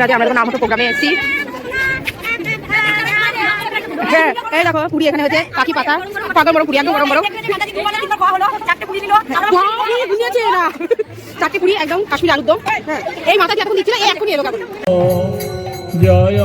রাতে আমরা যখন আমতো প্রোগ্রামে এসেছি হ্যাঁ এই দেখো, পুরি এখানে হচ্ছে পাখি পাতা, পাগল বড় পুরি, একদম গরম একদম কাশ্মীর আলুর হ্যাঁ এই মাথা যখন দিচ্ছিল, এই এখনই এলো বিহারী জয়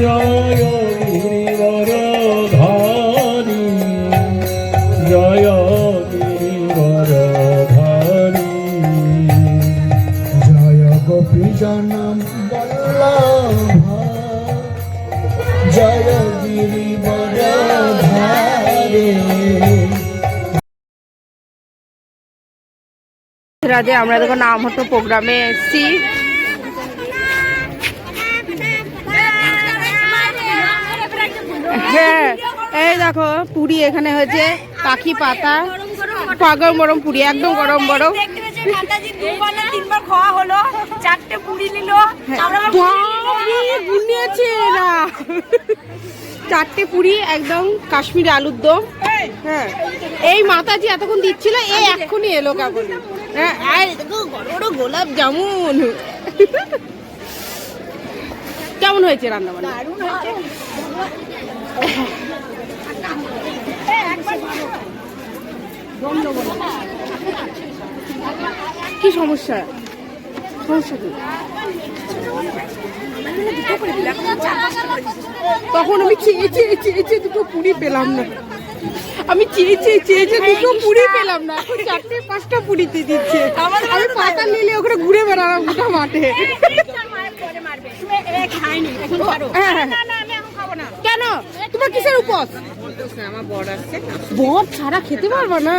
জয় গিরিবর ধারী আমরা যখন নাম হতো প্রোগ্রামে এসেছি। হ্যাঁ এই দেখো পুরি এখানে হয়েছে পাখি পাতা পাগল গরম পুরি একদম গরম গরম। তিনবার চারটে পুরি একদম কাশ্মীরি আলুর দম। হ্যাঁ এই মাতাজি এতক্ষণ দিচ্ছিল এই এক্ষুনি এলো কাকুন হ্যাঁ গোলাপ জামুন। কেমন হয়েছে রান্না বান্না? কি সমস্যা? সমস্যা কি? তখন আমি চেয়ে চেয়ে চেয়ে চেয়ে দুটো পুরি পেলাম না। আমি চেয়ে চেয়ে চেয়ে চেয়ে দুটো পুরি পেলাম না। এখন চারটে পাঁচটা পুরিতে দিচ্ছে। আমি পাতা নিলে ওখানে ঘুরে বেড়ালাম গোটা মাঠে। হ্যাঁ, হ্যাঁ। কেন তোমার কিসের উপস? আমার বর ছাড়া খেতে পারবা না।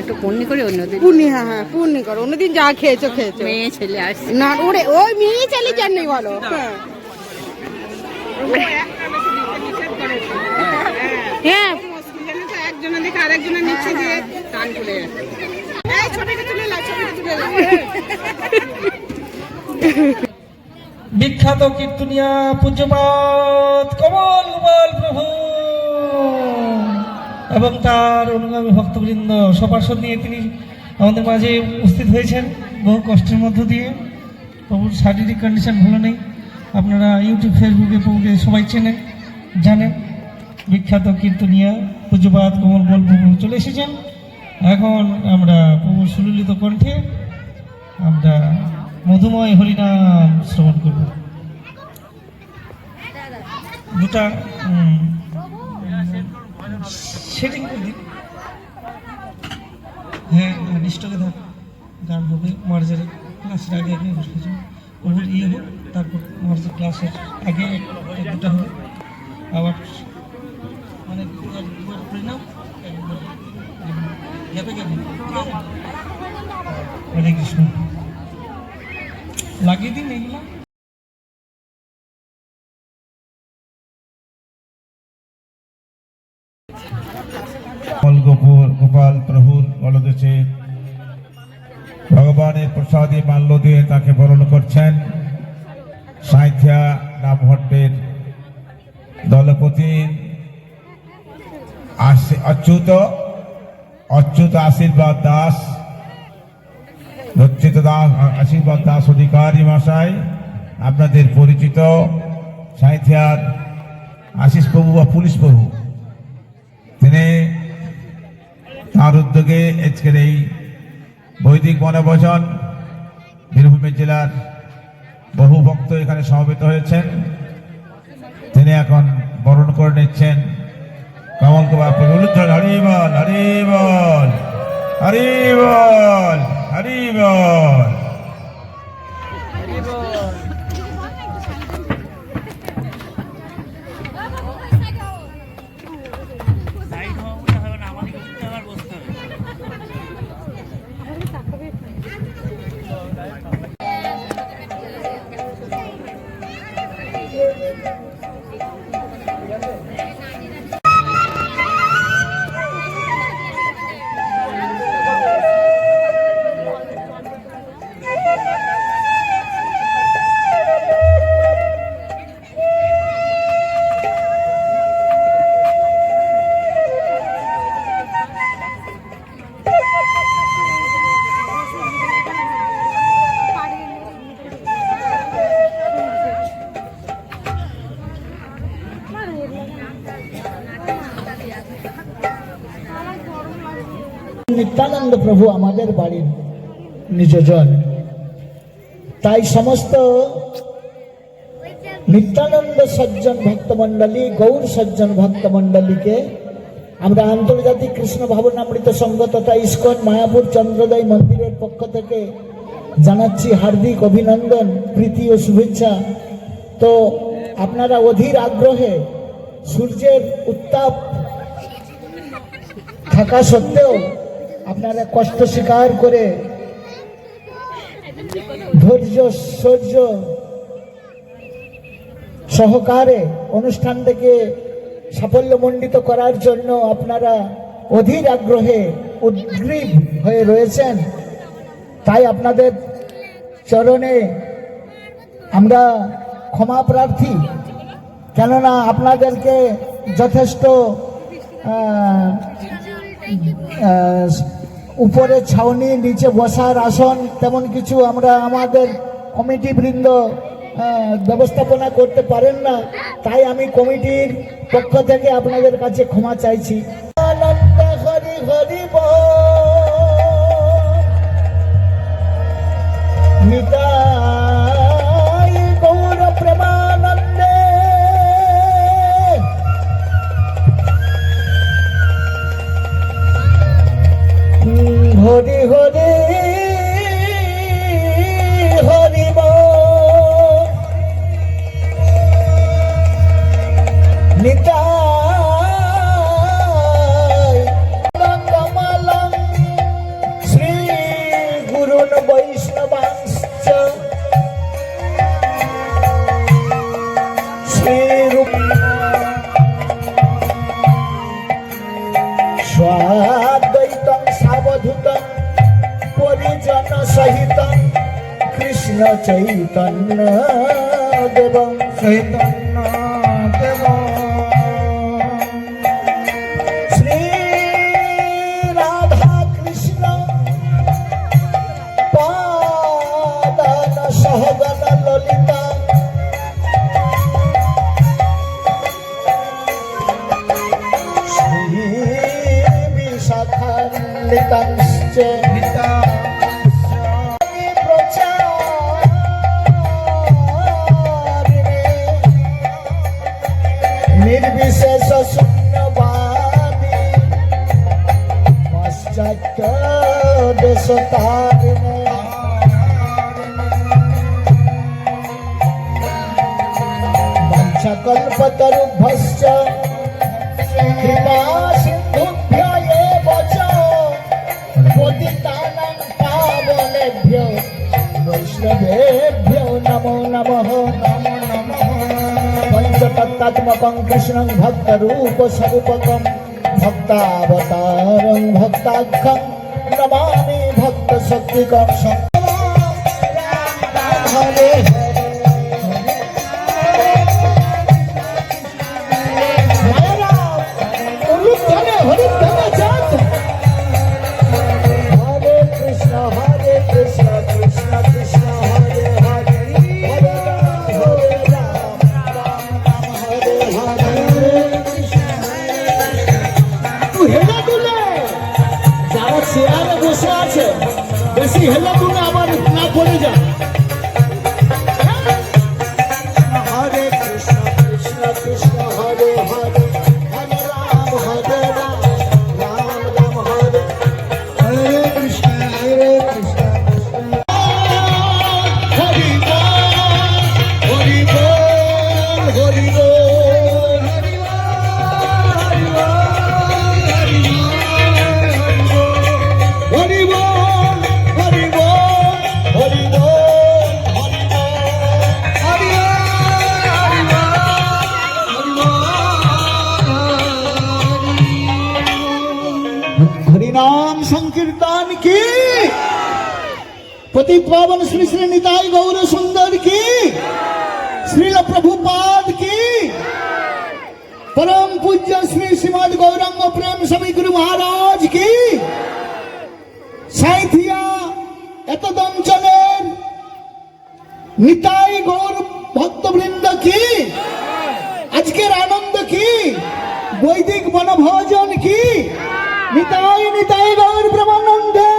একটু পন্নি করে অন্যদিন পূর্ণি হ্যাঁ হ্যাঁ পূর্ণি করো। অন্যদিন যা খেয়েছো খেয়েছো। মেয়ে ছেলে আসছে। না ওরে ওই মেয়ে চালি জাননি বলো? হ্যাঁ। হ্যাঁ। একজনের দিকে আরেকজনের নিচে দিয়ে টান করে বিখ্যাত কীর্তনিয়া পূজ্যপাত, কমল গোপাল প্রভু। এবং তার অনুগামী ভক্তবৃন্দ সপার্শ্বদ নিয়ে তিনি আমাদের মাঝে উপস্থিত হয়েছেন বহু কষ্টের মধ্য দিয়ে। প্রভুর শারীরিক কন্ডিশন ভালো নেই। আপনারা ইউটিউব ফেসবুকে প্রভুকে সবাই চেনেন, জানেন। বিখ্যাত কীর্তনিয়া পূজ্যপাত, কমল গোপাল প্রভু চলে এসেছেন। এখন আমরা প্রভুর সুললিত কণ্ঠে আমরা মধুময় হরিনাম শ্রবণ করব। দুটা সেটিং করে দিন হ্যাঁ নিষ্ঠকে থাক গান হবে মার্জারের ক্লাসের আগে আগে বসে যাও ওর ইয়ে হোক, তারপর মার্জার ক্লাসের আগে দুটা হবে। আবার মানে একবার ঠিক আছে? হরে কৃষ্ণ লাগিয়ে দিন এগুলো। গোপাল প্রভুর বলদেশে ভগবানের প্রসাদে মাল্য দিয়ে তাকে বরণ করছেন সাঁথিয়া রামভট্টের দলপতি। অচ্যুত অচ্যুত আশীর্বাদ দাস রচিত দাস আশীর্বাদ দাস অধিকারী মশাই আপনাদের পরিচিত সাঁথিয়ার আশিস প্রভু বা পুলিশ প্রভু। তিনি তার উদ্যোগে আজকের এই বৈদিক বনভোজন বীরভূম জেলার বহু ভক্ত এখানে সমবেত হয়েছেন। তিনি এখন বরণ করে নিচ্ছেন। কমল কুমার প্রভুলুদ্ধ হরিবল হরিবল হরিবল হরিবল নিত্যানন্দ প্রভু আমাদের বাড়ির নিজজন তাই সমস্ত নিত্যানন্দ সজ্জন ভক্তমণ্ডলী, গৌর সজ্জন ভক্তমণ্ডলীকে আমরা আন্তর্জাতিক কৃষ্ণ ভাবনামৃত সংঘ তথা ইস্কন, মায়াপুর, চন্দ্রোদয় মন্দিরের পক্ষ থেকে জানাচ্ছি হার্দিক অভিনন্দন, প্রীতি ও শুভেচ্ছা। তো আপনারা অধীর আগ্রহে সূর্যের উত্তাপ থাকা সত্ত্বেও আপনারা কষ্ট স্বীকার করে ধৈর্য, সৌর্য সহকারে অনুষ্ঠানটাকে সাফল্যমণ্ডিত করার জন্য আপনারা অধীর আগ্রহে উদ্গ্রীব হয়ে রয়েছেন। তাই আপনাদের চরণে আমরা ক্ষমা প্রার্থী। কেননা আপনাদেরকে যথেষ্ট উপরে ছাউনি, নিচে বসার আসন, তেমন কিছু আমরা আমাদের কমিটি বৃন্দ ব্যবস্থাপনা করতে পারেন না। তাই আমি কমিটির পক্ষ থেকে আপনাদের কাছে ক্ষমা চাইছি। কৃষ্ণ চৈতন্য দেব চৈতন্য দেব। শ্রী রাধা কৃষ্ণ সহগন ললিতা। শ্রী বিশাখান্বিতাংশ্চ। প্রচারিণে নির্বিশেষ শূন্যবাদী পাশ্চাত্য দেশতারিণে। বঞ্চকল্পতরুভশ্চ কৃপা সিন্ধুভ্য এব চ পতিতানাং পাবনেভ্যো বৈষ্ণবেভ্যো নমো নমঃ নমো। নমঃ পঞ্চতত্ত্বাত্মকং কৃষ্ণং ভক্তরূপ স্বরূপকং ভক্তাবতারং ভক্তাক্ষং নমামি ভক্ত শক্তিকং হরে হরে হেলা তুলে যারা চেয়ারে বসে আছে বেশি হেলা তুলে আবার না পড়ে যায়। কি पति पावन श्री श्री निताई गौर सुंदर की श्रील प्रभुपाद की परम पूज्य श्री श्रीमद गौरंग प्रेम समी गुरु महाराज की সাঁথিয়া এতদ নিতাই গৌর ভক্তবৃন্দ কি আজকের আনন্দ কি বৈদিক বনভোজন কি নিতাই নিতাই গৌর ব্রহ্মানন্দে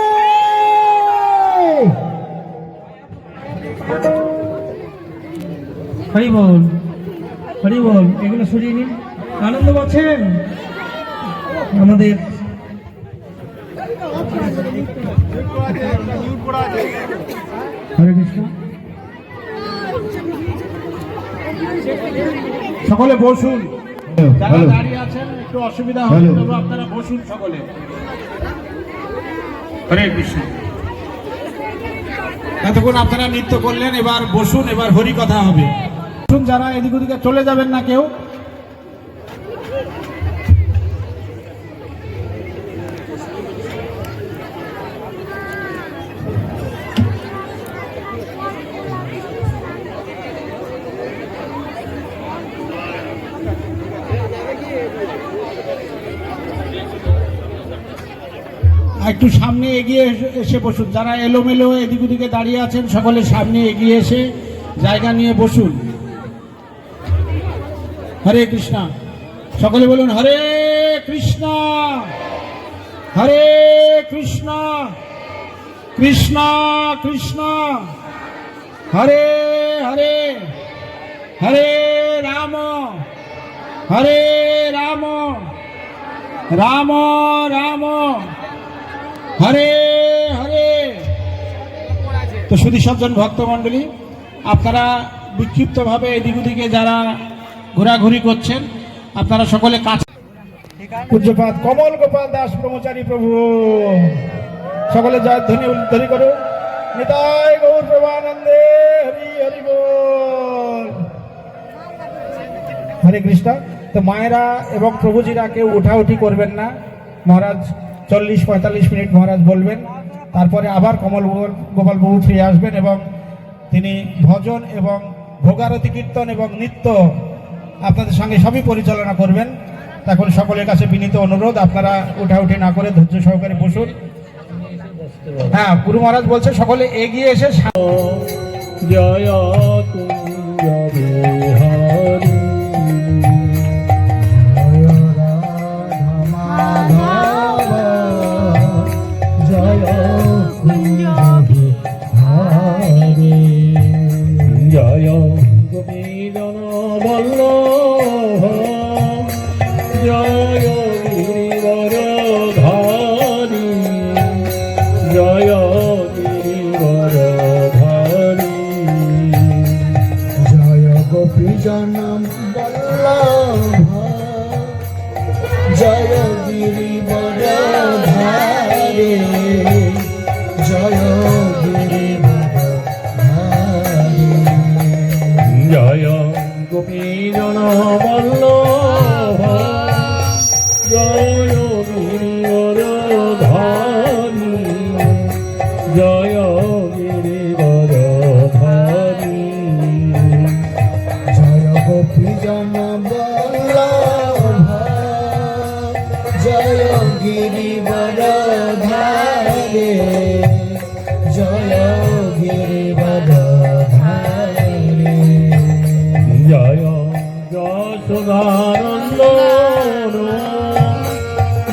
হরি বল হরি বল এগুলো সরিয়ে নিন। আনন্দ পাচ্ছেন? আমাদের হরে কৃষ্ণ সকলে বসুন। যারা দাঁড়িয়ে আছেন একটু অসুবিধা হবে আপনারা বসুন সকলে। হরে কৃষ্ণ এতক্ষণ আপনারা নৃত্য করলেন এবার বসুন এবার হরি কথা হবে। বসুন যারা এদিক ওদিকে চলে যাবেন না কেউ। একটু সামনে এগিয়ে এসে বসুন। যারা এলোমেলো এদিক ওদিকে দাঁড়িয়ে আছেন, সকলে সামনে এগিয়ে এসে জায়গা নিয়ে বসুন। হরে কৃষ্ণা। সকলে বলুন, হরে কৃষ্ণ হরে কৃষ্ণ কৃষ্ণ কৃষ্ণ, হরে হরে হরে রাম হরে রাম রাম রাম, হরে হরে। তো শুধু সজ্জন ভক্তমণ্ডলী, আপনারা বিক্ষিপ্তভাবে এদিক ওদিকে যারা ঘোরাঘুরি করছেন। আপনারা সকলে কাছে পূজ্যপাত কমল গোপাল দাস ব্রহ্মচারী প্রভু। সকলে জয় ধ্বনি উদ্ধরি করো নিতাই গৌর প্রভানন্দে হরি হরি বল। হরে কৃষ্ণ। তো মায়েরা এবং প্রভুজিরা কেউ উঠাউঠি করবেন না। মহারাজ চল্লিশ পঁয়তাল্লিশ মিনিট মহারাজ বলবেন। তারপরে আবার কমল গোপাল- বাবু ফিরে আসবেন এবং তিনি ভজন এবং ভোগারতি কীর্তন এবং নৃত্য আপনাদের সঙ্গে সবই পরিচালনা করবেন। তখন সকলের কাছে বিনীত অনুরোধ, আপনারা উঠাউঠি না করে ধৈর্য সহকারে বসুন। হ্যাঁ গুরু মহারাজ বলছে, সকলে এগিয়ে এসে জয় যশোদানন্দ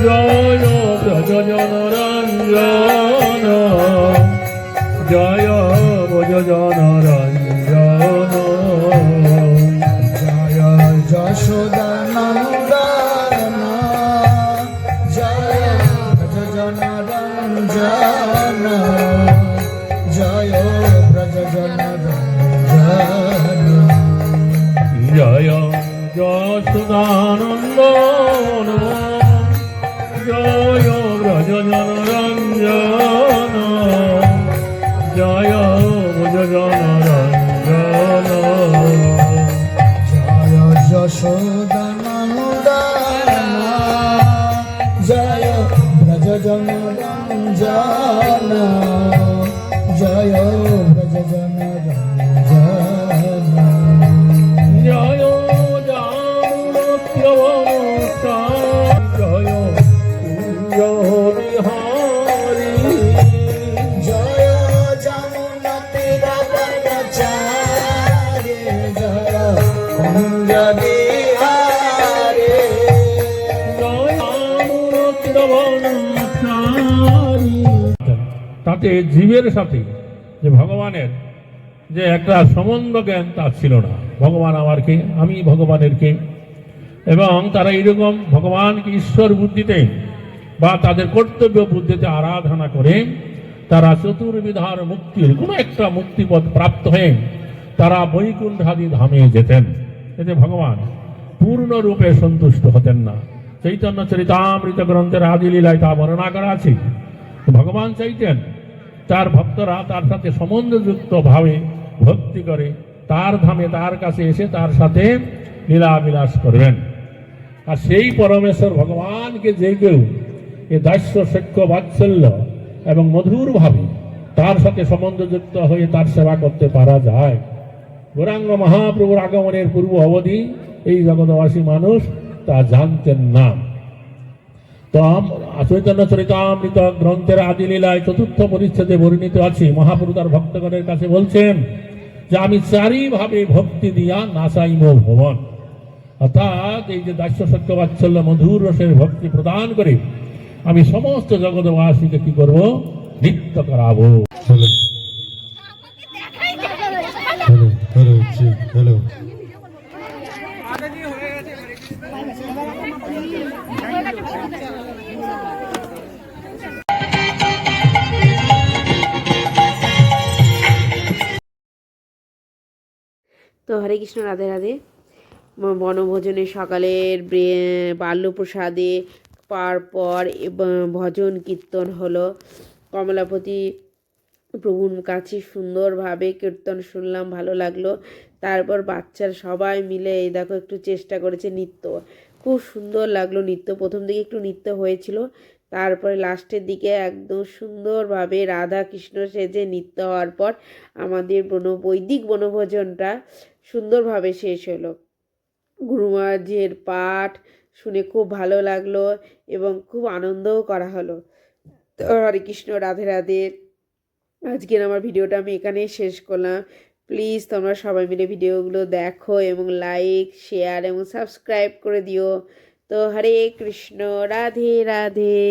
জয় ব্রজজন রঞ্জন জয় ব্রজজন রঞ্জন জয় ব্রজজন রঞ্জন জয় যশোদানন্দন তাতে জীবের সাথে যে ভগবানের যে একটা সম্বন্ধ জ্ঞান তা ছিল না। ভগবান আমার কে? আমি ভগবানের কে? এবং তারা এরকম ভগবানকে ঈশ্বর বুদ্ধিতে বা তাদের কর্তব্য বুদ্ধিতে আরাধনা করে, তারা চতুর্বিধার মুক্তির কোনো একটা মুক্তিপদ প্রাপ্ত হয়ে তারা বৈকুণ্ঠাদি ধামে যেতেন। এতে ভগবান, পূর্ণরূপে সন্তুষ্ট হতেন না। চৈতন্য চরিতামৃত গ্রন্থের আদি লীলায় তা বর্ণনা করা আছে। ভগবান চাইতেন তার ভক্তরা তার সাথে সম্বন্ধযুক্ত ভাবে ভক্তি করে তার ধামে তার কাছে এসে তার সাথে লীলা বিলাস করবেন। আর সেই পরমেশ্বর ভগবানকে যে কেউ এ দাস্য সক্ষ বাৎসল্য এবং মধুর ভাবে তার সাথে সম্বন্ধযুক্ত হয়ে তার সেবা করতে পারা যায়। গৌরাঙ্গ মহাপ্রভুর আগমনের পূর্ব অবধি এই জগৎবাসী মানুষ তা জানতেন না। তো চৈতন্য চরিতামৃত গ্রন্থের আদি লীলায় চতুর্থ পরিচ্ছেদে বর্ণিত আছে। মহাপুরু তার ভক্তগণের কাছে বলছেন যে, আমি চারিভাবে ভক্তি দিয়া নাসাইম ভবন। অর্থাৎ এই যে দাস্য সত্য বাৎসল্য মধুর রসের ভক্তি প্রদান করে আমি সমস্ত জগৎবাসীকে কি করব? নিত্য করাবো। তো হরে কৃষ্ণ, রাধে রাধে। বনভোজনে সকালের বাল্যপ্রসাদে পার পর এবং ভজন কীর্তন হলো। কমলাপতি প্রভুর কাছে সুন্দরভাবে কীর্তন শুনলাম, ভালো লাগল। তারপর বাচ্চার সবাই মিলে, এই দেখো একটু চেষ্টা করেছে নৃত্য। খুব সুন্দর লাগল নৃত্য। প্রথম দিকে একটু নৃত্য হয়েছিল, তারপরে লাস্টের দিকে একদম সুন্দরভাবে রাধা কৃষ্ণ সেজে নৃত্য হওয়ার পর আমাদের বন, বৈদিক বনভোজনটা সুন্দরভাবে শেষ হলো। গুরুমাঝের পাঠ শুনে খুব ভালো লাগল এবং খুব আনন্দও করা হলো। হরে কৃষ্ণ, রাধে রাধে। আজকের আমার ভিডিওটা আমি এখানেই শেষ করলাম। প্লিজ তোমরা সবাই মিলে ভিডিওগুলো দেখো এবং লাইক শেয়ার এবং সাবস্ক্রাইব করে দিও। তো হরে কৃষ্ণ, রাধে রাধে।